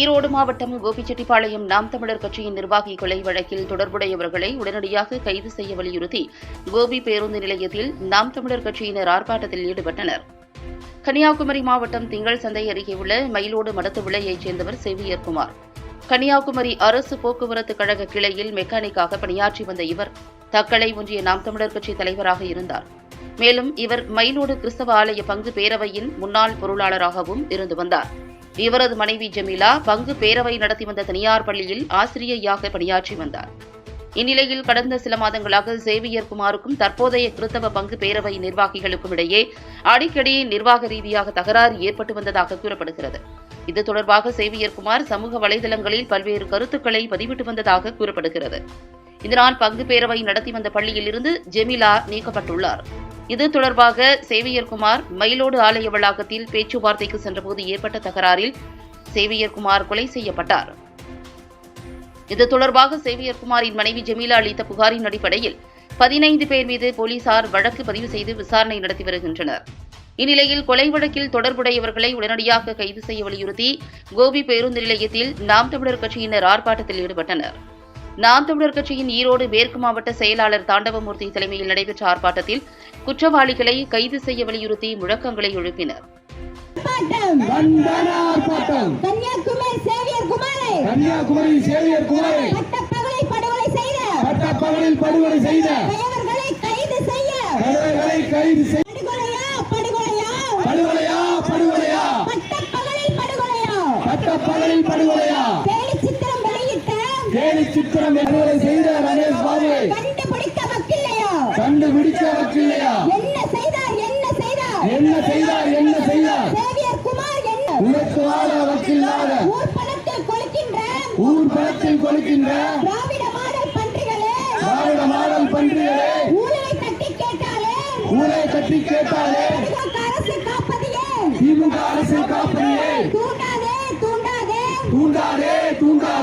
ஈரோடு மாவட்டம் கோபிச்செட்டிப்பாளையம் நாம் தமிழர் கட்சியின் நிர்வாகி கொலை வழக்கில் தொடர்புடையவர்களை உடனடியாக கைது செய்ய வலியுறுத்தி கோபி பேருந்து நிலையத்தில் நாம் தமிழர் கட்சியினர் ஆர்ப்பாட்டத்தில் ஈடுபட்டனர். கன்னியாகுமரி மாவட்டம் திங்கள் சந்தை அருகே உள்ள மயிலோடு மடத்து விளையைச் சேர்ந்தவர் சேவியர் குமார். கன்னியாகுமரி அரசு போக்குவரத்து கழக கிளையில் மெக்கானிக்காக பணியாற்றி வந்த இவர் தக்கலை ஒன்றிய நாம் தமிழர் கட்சி தலைவராக இருந்தார். மேலும் இவர் மயிலோடு கிறிஸ்தவ ஆலய பங்கு பேரவையின் முன்னாள் பொருளாளராகவும் இருந்து வந்தார். இவரது மனைவி ஜமீலா பங்கு பேரவை நடத்தி வந்த தனியார் பள்ளியில் ஆசிரியையாக பணியாற்றி வந்தார். இந்நிலையில் கடந்த சில மாதங்களாக சேவியர் குமாருக்கும் தற்போதைய கிறிஸ்தவ பங்கு பேரவை நிர்வாகிகளுக்கும் இடையே அடிக்கடி நிர்வாக ரீதியாக தகராறு ஏற்பட்டு வந்ததாக கூறப்படுகிறது. இது தொடர்பாக சேவியர் குமார் சமூக வலைதளங்களில் பல்வேறு கருத்துக்களை பதிவிட்டு வந்ததாக கூறப்படுகிறது. இதனால் பங்கு பேரவை நடத்தி வந்த பள்ளியில் இருந்து ஜெமிலா நீக்கப்பட்டுள்ளார். இது தொடர்பாக சேவியர் குமார் மயிலோடு ஆலய வளாகத்தில் பேச்சுவார்த்தைக்கு சென்றபோது ஏற்பட்ட தகராறில் சேவியர் குமார் கொலை செய்யப்பட்டார். இது தொடர்பாக சேவியர் குமாரின் மனைவி ஜெமீலா அளித்த புகாரின் அடிப்படையில் பதினைந்து பேர் மீது போலீசார் வழக்கு பதிவு செய்து விசாரணை நடத்தி வருகின்றனர். இந்நிலையில் கொலை வழக்கில் தொடர்புடையவர்களை உடனடியாக கைது செய்ய வலியுறுத்தி கோபி பேருந்து நிலையத்தில் நாம் தமிழர் கட்சியினர் ஆர்ப்பாட்டத்தில் ஈடுபட்டனர். நாம் தமிழர் கட்சியின் ஈரோடு மேற்கு மாவட்ட செயலாளர் தாண்டவமூர்த்தி தலைமையில் நடைபெற்ற ஆர்ப்பாட்டத்தில் குற்றவாளிகளை கைது செய்ய வலியுறுத்தி முழக்கங்களை எழுப்பினர். படுகொலையா படுகொலையா? கேலி சித்திரம் படுகொலை செய்த ரமேஷ் பாபு. கண்டுபிடிக்க வக்கில்லையா? என்ன செய்தார் என்ன செய்தார்? என்ன செய்தார் என்ன செய்தார்? சேவியர் குமார் என்ன? உனக்கு வாழ வக்கில்லாத. ஊர் பணத்தில் கொடுக்கின்ற திராவிட மாடல் பன்றிகளே. ஊரை கட்டி கேட்டாலே. திமுக அரசு காப்பதையே. தூண்டாதே தூண்டாதே. தூண்டாதே தூண்டாதே.